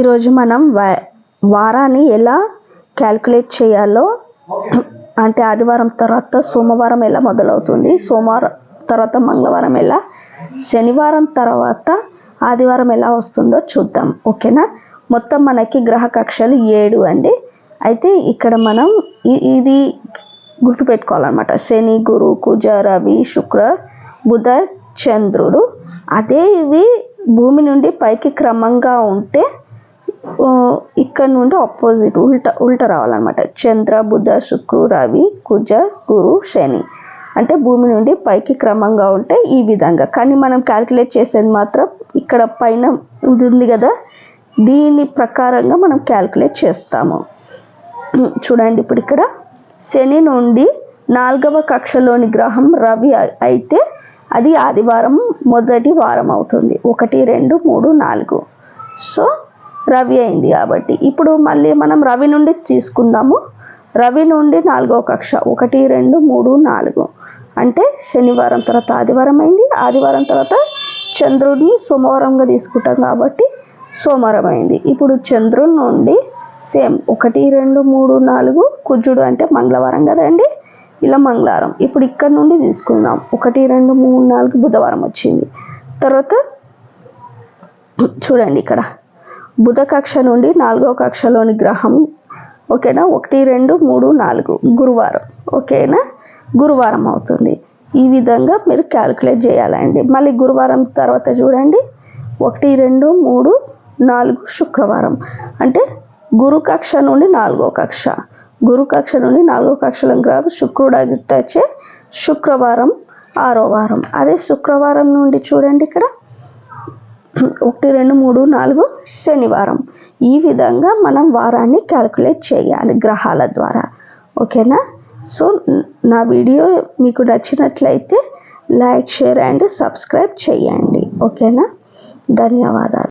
ఈరోజు మనం వారాన్ని ఎలా క్యాల్కులేట్ చేయాలో అంటే ఆదివారం తర్వాత సోమవారం ఎలా మొదలవుతుంది సోమవారం తర్వాత మంగళవారం ఎలా శనివారం తర్వాత ఆదివారం ఎలా వస్తుందో చూద్దాం. ఓకేనా? మొత్తం మనకి గ్రహ కక్షలు ఏడు అండి. అయితే ఇక్కడ మనం ఇది గుర్తుపెట్టుకోవాలన్నమాట. శని గురు కుజ రవి శుక్ర బుధ చంద్రుడు. అదే ఇవి భూమి నుండి పైకి క్రమంగా ఉంటే ఇక్కడ నుండి ఆపోజిట్ ఉల్టా ఉల్టా రావాలన్నమాట. చంద్ర బుధ శుక్రు రవి కుజ గురు శని. అంటే భూమి నుండి పైకి క్రమంగా ఉంటే ఈ విధంగా. కానీ మనం క్యాలిక్యులేట్ చేసేది మాత్రం ఇక్కడ పైన ఉంది కదా దీని ప్రకారంగా మనం క్యాలిక్యులేట్ చేస్తాము. చూడండి ఇప్పుడు ఇక్కడ. శని నుండి నాలుగవ కక్షలోని గ్రహం రవి అయితే అది ఆదివారం మొదటి వారం అవుతుంది. ఒకటి రెండు మూడు నాలుగు. సో రవి అయింది కాబట్టి. ఇప్పుడు మళ్ళీ మనం రవి నుండి తీసుకుందాము. రవి నుండి నాలుగో కక్ష. ఒకటి రెండు మూడు నాలుగు. అంటే శనివారం తర్వాత ఆదివారం అయింది. ఆదివారం తర్వాత చంద్రుడిని సోమవారంగా తీసుకుంటాం కాబట్టి సోమవారం అయింది. ఇప్పుడు చంద్రుడి నుండి సేమ్ ఒకటి రెండు మూడు నాలుగు. కుజుడు అంటే మంగళవారం కదండి? ఇలా మంగళవారం. ఇప్పుడు ఇక్కడ నుండి తీసుకుందాం. ఒకటి రెండు మూడు నాలుగు బుధవారం వచ్చింది. తర్వాత చూడండి ఇక్కడ. బుధ కక్ష నుండి నాలుగో కక్షలోని గ్రహం. ఓకేనా? ఒకటి రెండు మూడు నాలుగు. గురువారం. ఓకేనా? గురువారం అవుతుంది. ఈ విధంగా మీరు క్యాలిక్యులేట్ చేయాలండి. మళ్ళీ గురువారం తర్వాత చూడండి. ఒకటి రెండు మూడు నాలుగు శుక్రవారం. అంటే గురు కక్ష నుండి నాలుగో కక్ష. గురు కక్ష నుండి నాలుగో కక్షల గ్రహం శుక్రుడు వచ్చే శుక్రవారం ఆరో వారం. అదే శుక్రవారం నుండి చూడండి ఇక్కడ. ఒకటి రెండు మూడు నాలుగు శనివారం. ఈ విధంగా మనం వారాన్ని క్యాలిక్యులేట్ చేయాలి గ్రహాల ద్వారా. ఓకేనా? సో నా వీడియో మీకు నచ్చినట్లయితే లైక్ షేర్ అండ్ సబ్స్క్రైబ్ చేయండి. ఓకేనా? ధన్యవాదాలు.